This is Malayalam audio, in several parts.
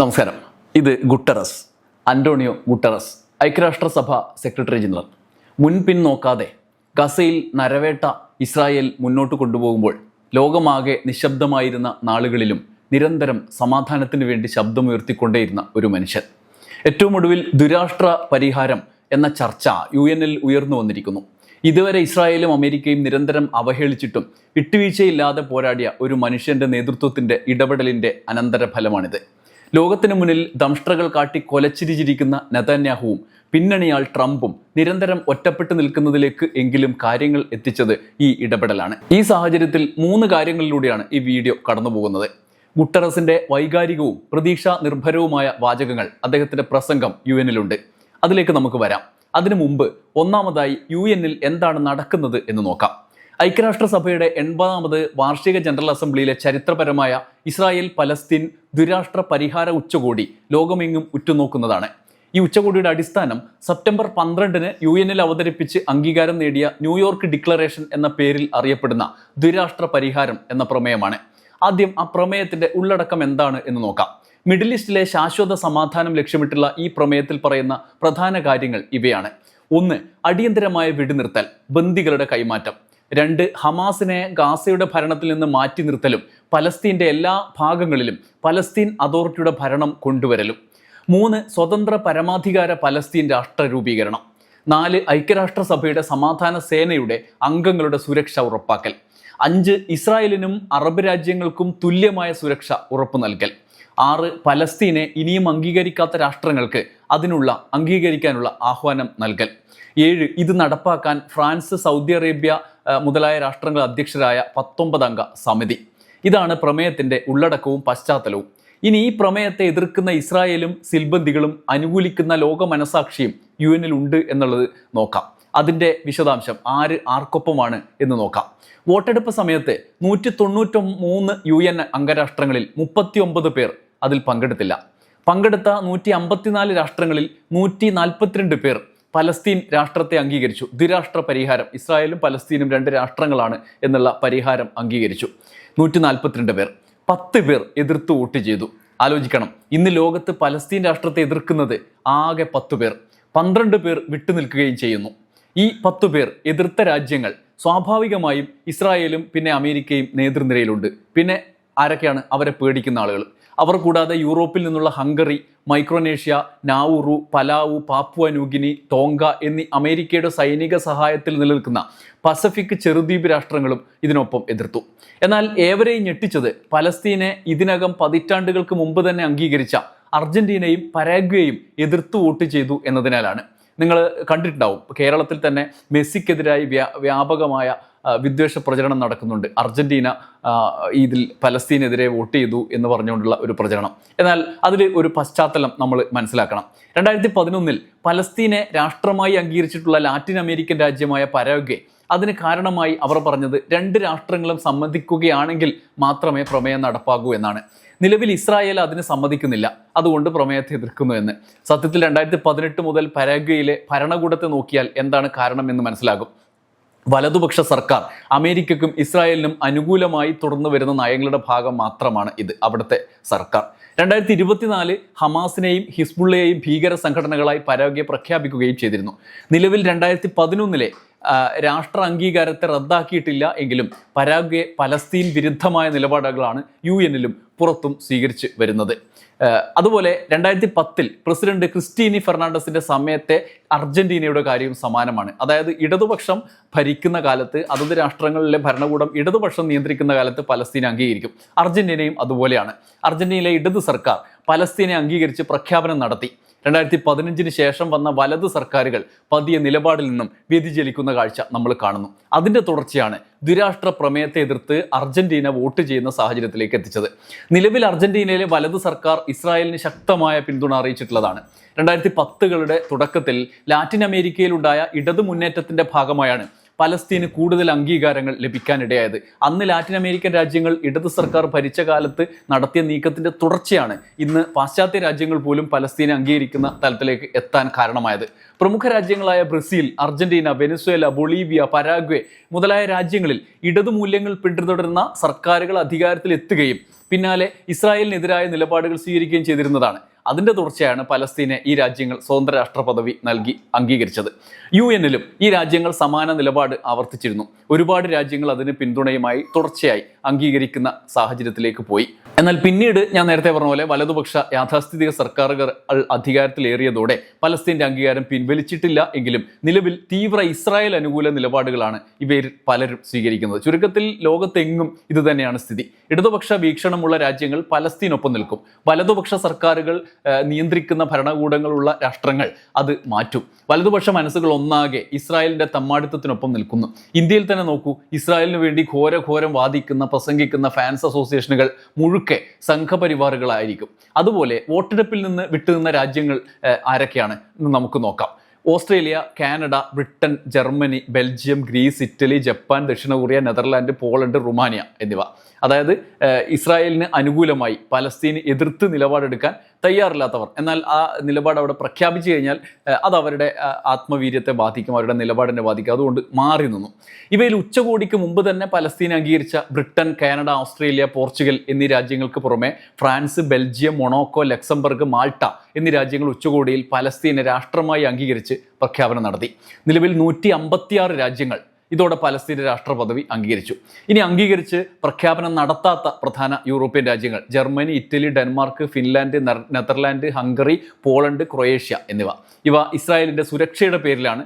നമസ്കാരം. ഇത് ഗുട്ടറസ് അന്റോണിയോ ഗുട്ടറസ് ഐക്യരാഷ്ട്രസഭ സെക്രട്ടറി ജനറൽ. മുൻപിൻ നോക്കാതെ ഗസയിൽ നരവേട്ട ഇസ്രായേൽ മുന്നോട്ട് കൊണ്ടുപോകുമ്പോൾ ലോകമാകെ നിശബ്ദമായിരുന്ന നാളുകളിലും നിരന്തരം സമാധാനത്തിന് വേണ്ടി ശബ്ദമുയർത്തിക്കൊണ്ടേയിരുന്ന ഒരു മനുഷ്യൻ. ഏറ്റവും ഒടുവിൽ ദുരാഷ്ട്ര പരിഹാരം എന്ന ചർച്ച യു എനിൽ ഉയർന്നു വന്നിരിക്കുന്നു. ഇതുവരെ ഇസ്രായേലും അമേരിക്കയും നിരന്തരം അവഹേളിച്ചിട്ടും വിട്ടുവീഴ്ചയില്ലാതെ പോരാടിയ ഒരു മനുഷ്യന്റെ നേതൃത്വത്തിന്റെ ഇടപെടലിന്റെ അനന്തരഫലമാണിത്. ലോകത്തിന് മുന്നിൽ ദംഷ്ട്രകൾ കാട്ടി കൊലച്ചിരിച്ചിരിക്കുന്ന നെതന്യാഹുവും പിന്നണിയാൾ ട്രംപും നിരന്തരം ഒറ്റപ്പെട്ടു നിൽക്കുന്നതിലേക്ക് എങ്കിലും കാര്യങ്ങൾ എത്തിച്ചത് ഈ ഇടപെടലാണ്. ഈ സാഹചര്യത്തിൽ മൂന്ന് കാര്യങ്ങളിലൂടെയാണ് ഈ വീഡിയോ കടന്നുപോകുന്നത്. ഗുട്ടറസിന്റെ വൈകാരികവും പ്രതീക്ഷാ നിർഭരവുമായ വാചകങ്ങൾ അദ്ദേഹത്തിന്റെ പ്രസംഗം യു എന്നിലുണ്ട്. അതിലേക്ക് നമുക്ക് വരാം. അതിനു മുമ്പ് ഒന്നാമതായി യു എന്നിൽ എന്താണ് നടക്കുന്നത് എന്ന് നോക്കാം. ഐക്യരാഷ്ട്രസഭയുടെ എൺപതാമത് വാർഷിക ജനറൽ അസംബ്ലിയിലെ ചരിത്രപരമായ ഇസ്രായേൽ പലസ്തീൻ ദുരാഷ്ട്ര പരിഹാര ഉച്ചകോടി ലോകമെങ്ങും ഉറ്റുനോക്കുന്നതാണ്. ഈ ഉച്ചകോടിയുടെ അടിസ്ഥാനം സെപ്റ്റംബർ പന്ത്രണ്ടിന് യു എന്നിൽ അവതരിപ്പിച്ച് അംഗീകാരം നേടിയ ന്യൂയോർക്ക് ഡിക്ലറേഷൻ എന്ന പേരിൽ അറിയപ്പെടുന്ന ദുരാഷ്ട്ര പരിഹാരം എന്ന പ്രമേയമാണ്. ആദ്യം ആ പ്രമേയത്തിന്റെ ഉള്ളടക്കം എന്താണ് എന്ന് നോക്കാം. മിഡിൽ ഈസ്റ്റിലെ ശാശ്വത സമാധാനം ലക്ഷ്യമിട്ടുള്ള ഈ പ്രമേയത്തിൽ പറയുന്ന പ്രധാന കാര്യങ്ങൾ ഇവയാണ്. ഒന്ന് അടിയന്തരമായ വെടിനിർത്തൽ ബന്ദികളുടെ കൈമാറ്റം. രണ്ട് ഹമാസിനെ ഗാസയുടെ ഭരണത്തിൽ നിന്ന് മാറ്റി നിർത്തലും പലസ്തീന്റെ എല്ലാ ഭാഗങ്ങളിലും പലസ്തീൻ അതോറിറ്റിയുടെ ഭരണം കൊണ്ടുവരലും. മൂന്ന് സ്വതന്ത്ര പരമാധികാര പലസ്തീൻ രാഷ്ട്ര രൂപീകരണം നാല് ഐക്യരാഷ്ട്രസഭയുടെ സമാധാന സേനയുടെ അംഗങ്ങളുടെ സുരക്ഷ ഉറപ്പാക്കൽ. അഞ്ച് ഇസ്രായേലിനും അറബ് രാജ്യങ്ങൾക്കും തുല്യമായ സുരക്ഷ ഉറപ്പു നൽകൽ ആറ് പലസ്തീനെ ഇനിയും അംഗീകരിക്കാത്ത രാഷ്ട്രങ്ങൾക്ക് അതിനുള്ള അംഗീകരിക്കാനുള്ള ആഹ്വാനം നൽകൽ. ഏഴ് ഇത് നടപ്പാക്കാൻ ഫ്രാൻസ് സൗദി അറേബ്യ മുതലായ രാഷ്ട്രങ്ങൾ അധ്യക്ഷരായ പത്തൊമ്പതംഗ സമിതി. ഇതാണ് പ്രമേയത്തിന്റെ ഉള്ളടക്കവും പശ്ചാത്തലവും. ഇനി ഈ പ്രമേയത്തെ എതിർക്കുന്ന ഇസ്രായേലും സിൽബന്ധികളും അനുകൂലിക്കുന്ന ലോക മനസാക്ഷിയും യു ഉണ്ട് എന്നുള്ളത് നോക്കാം. അതിന്റെ വിശദാംശം ആര് ആർക്കൊപ്പമാണ് എന്ന് നോക്കാം. വോട്ടെടുപ്പ് സമയത്ത് നൂറ്റി തൊണ്ണൂറ്റി മൂന്ന് യു എൻ അംഗരാഷ്ട്രങ്ങളിൽ മുപ്പത്തി ഒമ്പത് പേർ അതിൽ പങ്കെടുത്തില്ല. പങ്കെടുത്ത നൂറ്റി അമ്പത്തിനാല് രാഷ്ട്രങ്ങളിൽ നൂറ്റി നാൽപ്പത്തിരണ്ട് പേർ പലസ്തീൻ രാഷ്ട്രത്തെ അംഗീകരിച്ചു. ദ്വിരാഷ്ട്ര പരിഹാരം. ഇസ്രായേലും പലസ്തീനും രണ്ട് രാഷ്ട്രങ്ങളാണ് എന്നുള്ള പരിഹാരം അംഗീകരിച്ചു. നൂറ്റി നാൽപ്പത്തിരണ്ട് പേർ. പത്ത് പേർ എതിർത്ത് വോട്ട് ചെയ്തു. ആലോചിക്കണം. ഇന്ന് ലോകത്ത് പലസ്തീൻ രാഷ്ട്രത്തെ എതിർക്കുന്നത് ആകെ പത്ത് പേർ. പന്ത്രണ്ട് പേർ വിട്ടുനിൽക്കുകയും ചെയ്യുന്നു. ഈ പത്തു പേർ എതിർത്ത രാജ്യങ്ങൾ സ്വാഭാവികമായും ഇസ്രായേലും പിന്നെ അമേരിക്കയും നേതൃനിരയിലുണ്ട്. പിന്നെ ആരൊക്കെയാണ് അവരെ പേടിക്കുന്ന ആളുകൾ? അവർ കൂടാതെ യൂറോപ്പിൽ നിന്നുള്ള Hungary Micronesia Nauru Palau Papua New Guinea Tonga എന്നീ അമേരിക്കയുടെ സൈനിക സഹായത്തിൽ നിലനിൽക്കുന്ന പസഫിക് ചെറുദ്വീപ് രാഷ്ട്രങ്ങളും ഇതിനൊപ്പം എതിർത്തു. എന്നാൽ ഏവരെയും ഞെട്ടിച്ചത് പലസ്തീനെ ഇതിനകം പതിറ്റാണ്ടുകൾക്ക് മുമ്പ് തന്നെ അംഗീകരിച്ച അർജന്റീനയും പരാഗ്വേയും എതിർത്ത് വോട്ട് ചെയ്തു എന്നതിനാലാണ്. നിങ്ങൾ കണ്ടിട്ടുണ്ടാവും കേരളത്തിൽ തന്നെ മെസ്സിക്കെതിരായി വ്യാപകമായ വിദ്വേഷ പ്രചരണം നടക്കുന്നുണ്ട്. അർജന്റീന ഇതിൽ പലസ്തീനെതിരെ വോട്ട് ചെയ്തു എന്ന് പറഞ്ഞുകൊണ്ടുള്ള ഒരു പ്രചരണം. എന്നാൽ അതിൽ ഒരു പശ്ചാത്തലം നമ്മൾ മനസ്സിലാക്കണം. രണ്ടായിരത്തി പതിനൊന്നിൽ പലസ്തീനെ രാഷ്ട്രമായി അംഗീകരിച്ചിട്ടുള്ള ലാറ്റിൻ അമേരിക്കൻ രാജ്യമായ പരാഗ്വെ അതിന് കാരണമായി അവർ പറഞ്ഞത് രണ്ട് രാഷ്ട്രങ്ങളും സമ്മതിക്കുകയാണെങ്കിൽ മാത്രമേ പ്രമേയം നടപ്പാകൂ എന്നാണ്. നിലവിൽ ഇസ്രായേൽ അതിന് സമ്മതിക്കുന്നില്ല. അതുകൊണ്ട് പ്രമേയത്തെ എതിർക്കുന്നു എന്ന്. സത്യത്തിൽ രണ്ടായിരത്തി പതിനെട്ട് മുതൽ പരാഗ്വയിലെ ഭരണകൂടത്തെ നോക്കിയാൽ എന്താണ് കാരണം എന്ന് മനസ്സിലാകും. വലതുപക്ഷ സർക്കാർ അമേരിക്കയ്ക്കും ഇസ്രായേലിനും അനുകൂലമായി തുടർന്നു വരുന്ന നയങ്ങളുടെ ഭാഗം മാത്രമാണ് ഇത് അവിടുത്തെ സർക്കാർ. രണ്ടായിരത്തി ഇരുപത്തിനാല് ഹമാസിനെയും ഹിസ്ബുള്ളയെയും ഭീകര സംഘടനകളായി പരാഗ്വെ പ്രഖ്യാപിക്കുകയും ചെയ്തിരുന്നു. നിലവിൽ രണ്ടായിരത്തി പതിനൊന്നിലെ രാഷ്ട്ര അംഗീകാരത്തെ റദ്ദാക്കിയിട്ടില്ല എങ്കിലും പരാഗ്വെ പലസ്തീൻ വിരുദ്ധമായ നിലപാടുകളാണ് യു എന്നിലും പുറത്തും സ്വീകരിച്ച് വരുന്നത്. അതുപോലെ രണ്ടായിരത്തി പത്തിൽ പ്രസിഡന്റ് ക്രിസ്റ്റീനി ഫെർണാണ്ടസിന്റെ സമയത്തെ അർജന്റീനയുടെ കാര്യവും സമാനമാണ്. അതായത് ഇടതുപക്ഷം ഭരിക്കുന്ന കാലത്ത് അതത് രാഷ്ട്രങ്ങളിലെ ഭരണകൂടം ഇടതുപക്ഷം നിയന്ത്രിക്കുന്ന കാലത്ത് പലസ്തീനെ അംഗീകരിക്കും. അർജന്റീനയും അതുപോലെയാണ്. അർജന്റീനയിലെ ഇടത് സർക്കാർ പലസ്തീനെ അംഗീകരിച്ച് പ്രഖ്യാപനം നടത്തി. രണ്ടായിരത്തി പതിനഞ്ചിന് ശേഷം വന്ന വലത് സർക്കാരുകൾ പതിയ നിലപാടിൽ നിന്നും വ്യതിചലിക്കുന്ന കാഴ്ച നമ്മൾ കാണുന്നു. അതിന്റെ തുടർച്ചയാണ് ദ്വിരാഷ്ട്ര പ്രമേയത്തെ എതിർത്ത് അർജന്റീന വോട്ട് ചെയ്യുന്ന സാഹചര്യത്തിലേക്ക് എത്തിച്ചത്. നിലവിൽ അർജന്റീനയിലെ വലത് സർക്കാർ ഇസ്രായേലിന് ശക്തമായ പിന്തുണ അറിയിച്ചിട്ടുള്ളതാണ്. രണ്ടായിരത്തി പത്തുകളുടെ തുടക്കത്തിൽ ലാറ്റിൻ അമേരിക്കയിലുണ്ടായ ഇടതു മുന്നേറ്റത്തിന്റെ ഭാഗമായാണ് പലസ്തീന് കൂടുതൽ അംഗീകാരങ്ങൾ ലഭിക്കാനിടയായത്. അന്ന് ലാറ്റിൻ അമേരിക്കൻ രാജ്യങ്ങൾ ഇടത് സർക്കാർ ഭരിച്ച കാലത്ത് നടത്തിയ നീക്കത്തിന്റെ തുടർച്ചയാണ് ഇന്ന് പാശ്ചാത്യ രാജ്യങ്ങൾ പോലും പലസ്തീനെ അംഗീകരിക്കുന്ന തലത്തിലേക്ക് എത്താൻ കാരണമായത്. പ്രമുഖ രാജ്യങ്ങളായ Brazil Argentina Venezuela Bolivia Paraguay മുതലായ രാജ്യങ്ങളിൽ ഇടതു മൂല്യങ്ങൾ പിന്തുടരുന്ന സർക്കാരുകൾ അധികാരത്തിൽ എത്തുകയും പിന്നാലെ ഇസ്രായേലിനെതിരായ നിലപാടുകൾ സ്വീകരിക്കുകയും ചെയ്തിരുന്നതാണ്. അതിന്റെ തുടർച്ചയാണ് പലസ്തീനെ ഈ രാജ്യങ്ങൾ സ്വതന്ത്ര രാഷ്ട്ര പദവി നൽകി അംഗീകരിച്ചത്. യു എന്നിലും ഈ രാജ്യങ്ങൾ സമാന നിലപാട് ആവർത്തിച്ചിരുന്നു. ഒരുപാട് രാജ്യങ്ങൾ അതിന് പിന്തുണയുമായി തുടർച്ചയായി അംഗീകരിക്കുന്ന സാഹചര്യത്തിലേക്ക് പോയി. എന്നാൽ പിന്നീട് ഞാൻ നേരത്തെ പറഞ്ഞ പോലെ വലതുപക്ഷ യാഥാസ്ഥിതിക സർക്കാരുകൾ അധികാരത്തിലേറിയതോടെ പലസ്തീന്റെ അംഗീകാരം പിൻവലിച്ചിട്ടില്ല എങ്കിലും നിലവിൽ തീവ്ര ഇസ്രായേൽ അനുകൂല നിലപാടുകളാണ് ഇവർ പലരും സ്വീകരിക്കുന്നത്. ചുരുക്കത്തിൽ ലോകത്തെങ്ങും ഇത് തന്നെയാണ് സ്ഥിതി. ഇടതുപക്ഷ വീക്ഷണമുള്ള രാജ്യങ്ങൾ പലസ്തീനൊപ്പം നിൽക്കും. വലതുപക്ഷ സർക്കാരുകൾ നിയന്ത്രിക്കുന്ന ഭരണകൂടങ്ങളുള്ള രാഷ്ട്രങ്ങൾ അത് മാറ്റും. വലതുപക്ഷ മനസ്സുകൾ ഒന്നാകെ ഇസ്രായേലിന്റെ തമ്മാടിത്തത്തിനൊപ്പം നിൽക്കുന്നു. ഇന്ത്യയിൽ തന്നെ നോക്കൂ ഇസ്രായേലിന് വേണ്ടി ഘോരഘോരം വാദിക്കുന്ന പ്രസംഗിക്കുന്ന ഫാൻസ് അസോസിയേഷനുകൾ മുഴുക്കെ സംഘപരിവാറുകളായിരിക്കും. അതുപോലെ വോട്ടെടുപ്പിൽ നിന്ന് വിട്ടുനിന്ന രാജ്യങ്ങൾ ആരൊക്കെയാണ്? എന്ന് നമുക്ക് നോക്കാം. Australia Canada Britain Germany Belgium Greece Italy Japan ദക്ഷിണ കൊറിയ നെതർലാൻഡ് പോളണ്ട് റുമാനിയ എന്നിവ. അതായത് ഇസ്രായേലിന് അനുകൂലമായി പലസ്തീന് എതിർത്ത് നിലപാടെടുക്കാൻ തയ്യാറില്ലാത്തവർ. എന്നാൽ ആ നിലപാട് അവിടെ പ്രഖ്യാപിച്ചു കഴിഞ്ഞാൽ അത് അവരുടെ ആത്മവീര്യത്തെ ബാധിക്കും അവരുടെ നിലപാടിനെ ബാധിക്കും. അതുകൊണ്ട് മാറി നിന്നു. ഇവയിൽ ഉച്ചകോടിക്ക് മുമ്പ് തന്നെ പലസ്തീൻ അംഗീകരിച്ച ബ്രിട്ടൻ കാനഡ ഓസ്ട്രേലിയ പോർച്ചുഗൽ എന്നീ രാജ്യങ്ങൾക്ക് പുറമെ France Belgium Monaco Luxembourg Malta എന്നീ രാജ്യങ്ങൾ ഉച്ചകോടിയിൽ പലസ്തീനെ രാഷ്ട്രമായി അംഗീകരിച്ച് പ്രഖ്യാപനം നടത്തി. നിലവിൽ നൂറ്റി രാജ്യങ്ങൾ ഇതോടെ പലസ്തീൻ രാഷ്ട്ര പദവി അംഗീകരിച്ചു. ഇനി അംഗീകരിച്ച് പ്രഖ്യാപനം നടത്താത്ത പ്രധാന യൂറോപ്യൻ രാജ്യങ്ങൾ Germany Italy Denmark Finland Netherland Hungary Poland Croatia എന്നിവ. ഇവ ഇസ്രായേലിന്റെ സുരക്ഷയുടെ പേരിലാണ്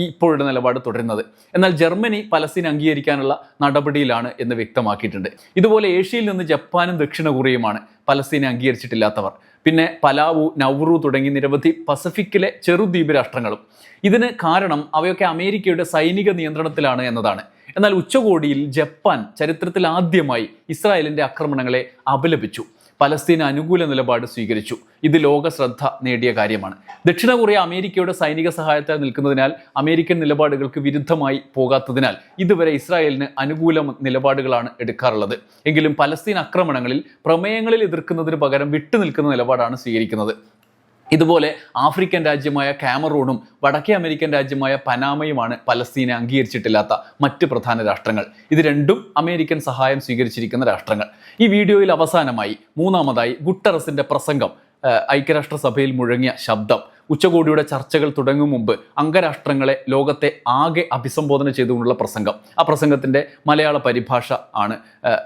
ഈ ഇപ്പോഴുള്ള നിലപാട് തുടരുന്നത്. എന്നാൽ ജർമ്മനി പലസ്തീൻ അംഗീകരിക്കാനുള്ള നടപടിയിലാണ് എന്ന് വ്യക്തമാക്കിയിട്ടുണ്ട്. ഇതുപോലെ ഏഷ്യയിൽ നിന്ന് ജപ്പാനും ദക്ഷിണ കൊറിയയുമാണ് പലസ്തീനെ അംഗീകരിച്ചിട്ടില്ലാത്തവർ. പിന്നെ പലാവു നൗറു തുടങ്ങി നിരവധി പസഫിക്കിലെ ചെറുദ്വീപ് രാഷ്ട്രങ്ങളും. ഇതിന് കാരണം അവയൊക്കെ അമേരിക്കയുടെ സൈനിക നിയന്ത്രണത്തിലാണ് എന്നതാണ്. എന്നാൽ ഉച്ചകോടിയിൽ ജപ്പാൻ ചരിത്രത്തിൽ ആദ്യമായി ഇസ്രായേലിന്റെ ആക്രമണങ്ങളെ അപലപിച്ചു. പലസ്തീന് അനുകൂല നിലപാട് സ്വീകരിച്ചു. ഇത് ലോക ശ്രദ്ധ നേടിയ കാര്യമാണ്. ദക്ഷിണ കൊറിയ അമേരിക്കയുടെ സൈനിക സഹായത്താൽ നിൽക്കുന്നതിനാൽ അമേരിക്കൻ നിലപാടുകൾക്ക് വിരുദ്ധമായി പോകാത്തതിനാൽ ഇതുവരെ ഇസ്രായേലിന് അനുകൂല നിലപാടുകളാണ് എടുക്കാറുള്ളത്. എങ്കിലും പലസ്തീൻ ആക്രമണങ്ങളിൽ പ്രമേയങ്ങളിൽ എതിർക്കുന്നതിന് പകരം വിട്ടുനിൽക്കുന്ന നിലപാടാണ് സ്വീകരിക്കുന്നത്. ഇതുപോലെ ആഫ്രിക്കൻ രാജ്യമായ കാമറൂണും വടക്കേ അമേരിക്കൻ രാജ്യമായ പനാമയുമാണ് പലസ്തീനെ അംഗീകരിച്ചിട്ടില്ലാത്ത മറ്റ് പ്രധാന രാഷ്ട്രങ്ങൾ. ഇത് രണ്ടും അമേരിക്കൻ സഹായം സ്വീകരിച്ചിരിക്കുന്ന രാഷ്ട്രങ്ങൾ. ഈ വീഡിയോയിൽ അവസാനമായി മൂന്നാമതായി ഗുട്ടറസിന്റെ പ്രസംഗം ഐക്യരാഷ്ട്രസഭയിൽ മുഴങ്ങിയ ശബ്ദം. ഉച്ചകോടിയുടെ ചർച്ചകൾ തുടങ്ങും മുമ്പ് അംഗരാഷ്ട്രങ്ങളെ ലോകത്തെ ആകെ അഭിസംബോധന ചെയ്തുകൊണ്ടുള്ള പ്രസംഗം. ആ പ്രസംഗത്തിന്റെ മലയാള പരിഭാഷ ആണ്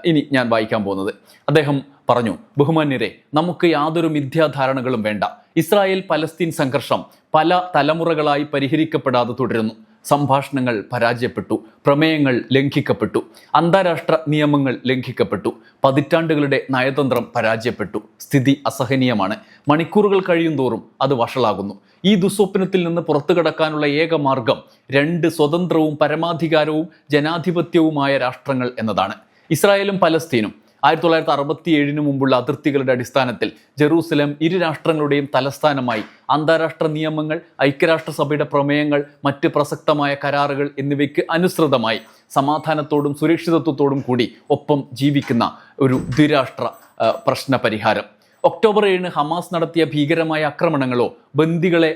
ഇനി ഞാൻ വായിക്കാൻ പോകുന്നത്. അദ്ദേഹം പറഞ്ഞു ബഹുമാന്യരെ നമുക്ക് യാതൊരു മിഥ്യാധാരണകളും വേണ്ട. ഇസ്രായേൽ പലസ്തീൻ സംഘർഷം പല തലമുറകളായി പരിഹരിക്കപ്പെടാതെ തുടരുന്നു. സംഭാഷണങ്ങൾ പരാജയപ്പെട്ടു പ്രമേയങ്ങൾ ലംഘിക്കപ്പെട്ടു അന്താരാഷ്ട്ര നിയമങ്ങൾ ലംഘിക്കപ്പെട്ടു പതിറ്റാണ്ടുകളുടെ നയതന്ത്രം പരാജയപ്പെട്ടു. സ്ഥിതി അസഹനീയമാണ്. മണിക്കൂറുകൾ കഴിയും തോറും അത് വഷളാകുന്നു. ഈ ദുസ്വപ്നത്തിൽ നിന്ന് പുറത്തു കടക്കാനുള്ള ഏക മാർഗം രണ്ട് സ്വതന്ത്രവും പരമാധികാരവും ജനാധിപത്യവുമായ രാഷ്ട്രങ്ങൾ എന്നതാണ്. ഇസ്രായേലും പലസ്തീനും ആയിരത്തി തൊള്ളായിരത്തി അറുപത്തി ഏഴിന് മുമ്പുള്ള അതിർത്തികളുടെ അടിസ്ഥാനത്തിൽ ജെറൂസലം ഇരു രാഷ്ട്രങ്ങളുടെയും തലസ്ഥാനമായി. അന്താരാഷ്ട്ര നിയമങ്ങൾ ഐക്യരാഷ്ട്രസഭയുടെ പ്രമേയങ്ങൾ മറ്റ് പ്രസക്തമായ കരാറുകൾ എന്നിവയ്ക്ക് അനുസൃതമായി സമാധാനത്തോടും സുരക്ഷിതത്വത്തോടും കൂടി ഒപ്പം ജീവിക്കുന്ന ഒരു ദ്വിരാഷ്ട്ര പ്രശ്ന പരിഹാരം ഒക്ടോബർ ഏഴിന് ഹമാസ് നടത്തിയ ഭീകരമായ ആക്രമണങ്ങളോ ബന്ദികളെ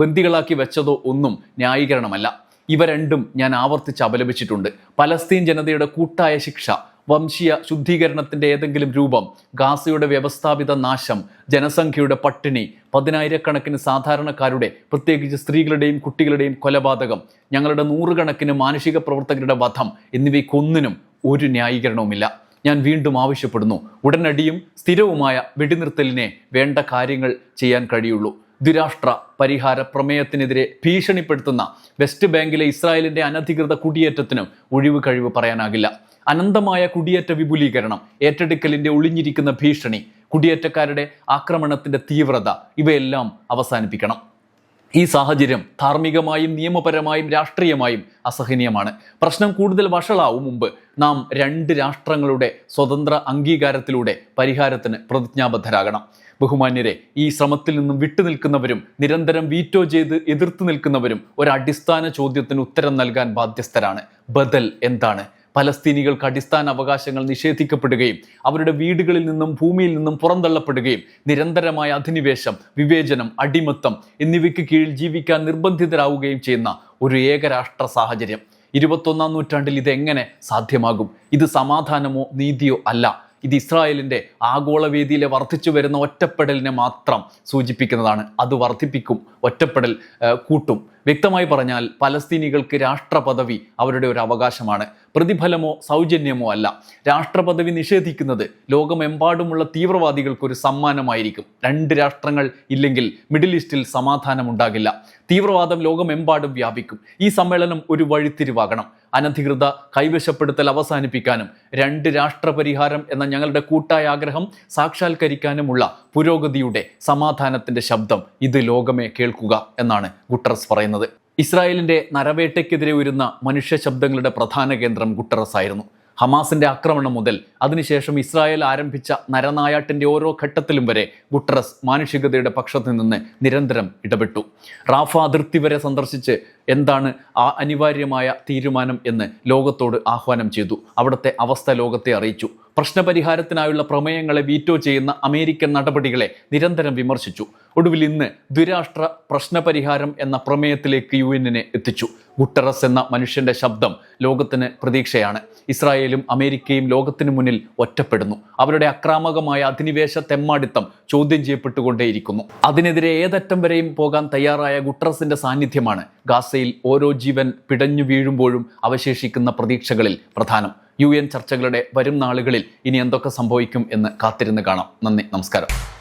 ബന്ദികളാക്കി വെച്ചതോ ഒന്നും ന്യായീകരണമല്ല. ഇവ രണ്ടും ഞാൻ ആവർത്തിച്ച് അപലപിച്ചിട്ടുണ്ട്. പലസ്തീൻ ജനതയുടെ കൂട്ടായ ശിക്ഷ വംശീയ ശുദ്ധീകരണത്തിന്റെ ഏതെങ്കിലും രൂപം ഗാസയുടെ വ്യവസ്ഥാപിത നാശം ജനസംഖ്യയുടെ പട്ടിണി പതിനായിരക്കണക്കിന് സാധാരണക്കാരുടെ പ്രത്യേകിച്ച് സ്ത്രീകളുടെയും കുട്ടികളുടെയും കൊലപാതകം ഞങ്ങളുടെ നൂറുകണക്കിന് മാനുഷിക പ്രവർത്തകരുടെ വധം എന്നിവയ്ക്കൊന്നിനും ഒരു ന്യായീകരണവുമില്ല. ഞാൻ വീണ്ടും ആവശ്യപ്പെടുന്നു ഉടനടിയും സ്ഥിരവുമായ വെടിനിർത്തലിനെ വേണ്ട കാര്യങ്ങൾ ചെയ്യാൻ കഴിയുള്ളൂ. ദ്വിരാഷ്ട്ര പരിഹാര പ്രമേയത്തിനെതിരെ ഭീഷണിപ്പെടുത്തുന്ന വെസ്റ്റ് ബാങ്കിലെ ഇസ്രായേലിന്റെ അനധികൃത കുടിയേറ്റത്തിനും ഒഴിവ് കഴിവ് പറയാനാകില്ല. അനന്തമായ കുടിയേറ്റ വിപുലീകരണം ഏറ്റെടുക്കലിന്റെ ഒളിഞ്ഞിരിക്കുന്ന ഭീഷണി കുടിയേറ്റക്കാരുടെ ആക്രമണത്തിന്റെ തീവ്രത ഇവയെല്ലാം അവസാനിപ്പിക്കണം. ഈ സാഹചര്യം ധാർമ്മികമായും നിയമപരമായും രാഷ്ട്രീയമായും അസഹനീയമാണ്. പ്രശ്നം കൂടുതൽ വഷളാവും മുമ്പ് നാം രണ്ട് രാഷ്ട്രങ്ങളുടെ സ്വതന്ത്ര അംഗീകാരത്തിലൂടെ പരിഹാരത്തിന് പ്രതിജ്ഞാബദ്ധരാകണം. ബഹുമാന്യരെ ഈ ശ്രമത്തിൽ നിന്നും വിട്ടുനിൽക്കുന്നവരും നിരന്തരം വീറ്റോ ചെയ്ത് എതിർത്ത് നിൽക്കുന്നവരും ഒരു അടിസ്ഥാന ചോദ്യത്തിന് ഉത്തരം നൽകാൻ ബാധ്യസ്ഥരാണ്. ബദൽ എന്താണ്? പലസ്തീനികൾക്ക് അടിസ്ഥാന അവകാശങ്ങൾ നിഷേധിക്കപ്പെടുകയും അവരുടെ വീടുകളിൽ നിന്നും ഭൂമിയിൽ നിന്നും പുറന്തള്ളപ്പെടുകയും നിരന്തരമായ അധിനിവേശം വിവേചനം അടിമത്തം എന്നിവയ്ക്ക് കീഴിൽ ജീവിക്കാൻ നിർബന്ധിതരാവുകയും ചെയ്യുന്ന ഒരു ഏകരാഷ്ട്ര സാഹചര്യം. ഇരുപത്തൊന്നാം നൂറ്റാണ്ടിൽ ഇത് എങ്ങനെ സാധ്യമാകും? ഇത് സമാധാനമോ നീതിയോ അല്ല. ഇത് ഇസ്രായേലിന്റെ ആഗോളവേദിയിലെ വർദ്ധിച്ചു വരുന്ന ഒറ്റപ്പെടലിനെ മാത്രം സൂചിപ്പിക്കുന്നതാണ്. അത് വർദ്ധിപ്പിക്കും ഒറ്റപ്പെടൽ കൂട്ടും. വ്യക്തമായി പറഞ്ഞാൽ പലസ്തീനികൾക്ക് രാഷ്ട്രപദവി അവരുടെ ഒരു അവകാശമാണ്. പ്രതിഫലമോ സൗജന്യമോ അല്ല. രാഷ്ട്രപദവി നിഷേധിക്കുന്നത് ലോകമെമ്പാടുമുള്ള തീവ്രവാദികൾക്കൊരു സമ്മാനമായിരിക്കും. രണ്ട് രാഷ്ട്രങ്ങൾ ഇല്ലെങ്കിൽ മിഡിൽ ഈസ്റ്റിൽ സമാധാനമുണ്ടാകില്ല. തീവ്രവാദം ലോകമെമ്പാടും വ്യാപിക്കും. ഈ സമ്മേളനം ഒരു വഴിത്തിരിവാകണം. അനധികൃത കൈവശപ്പെടുത്തൽ അവസാനിപ്പിക്കാനും രണ്ട് രാഷ്ട്രപരിഹാരം എന്ന ഞങ്ങളുടെ കൂട്ടായ ആഗ്രഹം സാക്ഷാത്കരിക്കാനുമുള്ള പുരോഗതിയുടെ സമാധാനത്തിന്റെ ശബ്ദം ഇത് ലോകമേ കേൾക്കുക എന്നാണ് ഗുട്ടറസ് പറയുന്നത്. ഇസ്രായേലിന്റെ നരവേട്ടയ്ക്കെതിരെ ഉയരുന്ന മനുഷ്യ ശബ്ദങ്ങളുടെ പ്രധാന കേന്ദ്രം ഗുട്ടറസ് ആയിരുന്നു ഹമാസിന്റെ ആക്രമണം മുതൽ അതിനുശേഷം ഇസ്രായേൽ ആരംഭിച്ച നരനായാട്ടിന്റെ ഓരോ ഘട്ടത്തിലും വരെ ഗുട്ടറസ് മാനുഷികതയുടെ പക്ഷത്തു നിന്ന് നിരന്തരം ഇടപെട്ടു. റാഫ അതിർത്തി വരെ സന്ദർശിച്ച് എന്താണ് ആ അനിവാര്യമായ തീരുമാനം എന്ന് ലോകത്തോട് ആഹ്വാനം ചെയ്തു. അവിടുത്തെ അവസ്ഥ ലോകത്തെ അറിയിച്ചു. പ്രശ്നപരിഹാരത്തിനായുള്ള പ്രമേയങ്ങളെ വീറ്റോ ചെയ്യുന്ന അമേരിക്കൻ നടപടികളെ നിരന്തരം വിമർശിച്ചു. ഒടുവിൽ ഇന്ന് ദ്വിരാഷ്ട്ര പ്രശ്നപരിഹാരം എന്ന പ്രമേയത്തിലേക്ക് യു എന്നിനെ എത്തിച്ചു. ഗുട്ടറസ് എന്ന മനുഷ്യന്റെ ശബ്ദം ലോകത്തിന് പ്രതീക്ഷയാണ്. ഇസ്രായേലും അമേരിക്കയും ലോകത്തിനു മുന്നിൽ ഒറ്റപ്പെടുന്നു. അവരുടെ അക്രാമകമായ അധിനിവേശ തെമ്മാടിത്തം ചോദ്യം ചെയ്യപ്പെട്ടുകൊണ്ടേയിരിക്കുന്നു. അതിനെതിരെ ഏതറ്റം വരെയും പോകാൻ തയ്യാറായ ഗുട്ടറസിന്റെ സാന്നിധ്യമാണ് ഗാസയിൽ ഓരോ ജീവൻ പിടഞ്ഞു വീഴുമ്പോഴും അവശേഷിക്കുന്ന പ്രതീക്ഷകളിൽ പ്രധാനം. യു ചർച്ചകളുടെ വരും നാളുകളിൽ ഇനി എന്തൊക്കെ സംഭവിക്കും എന്ന് കാത്തിരുന്ന് കാണാം. നന്ദി നമസ്കാരം.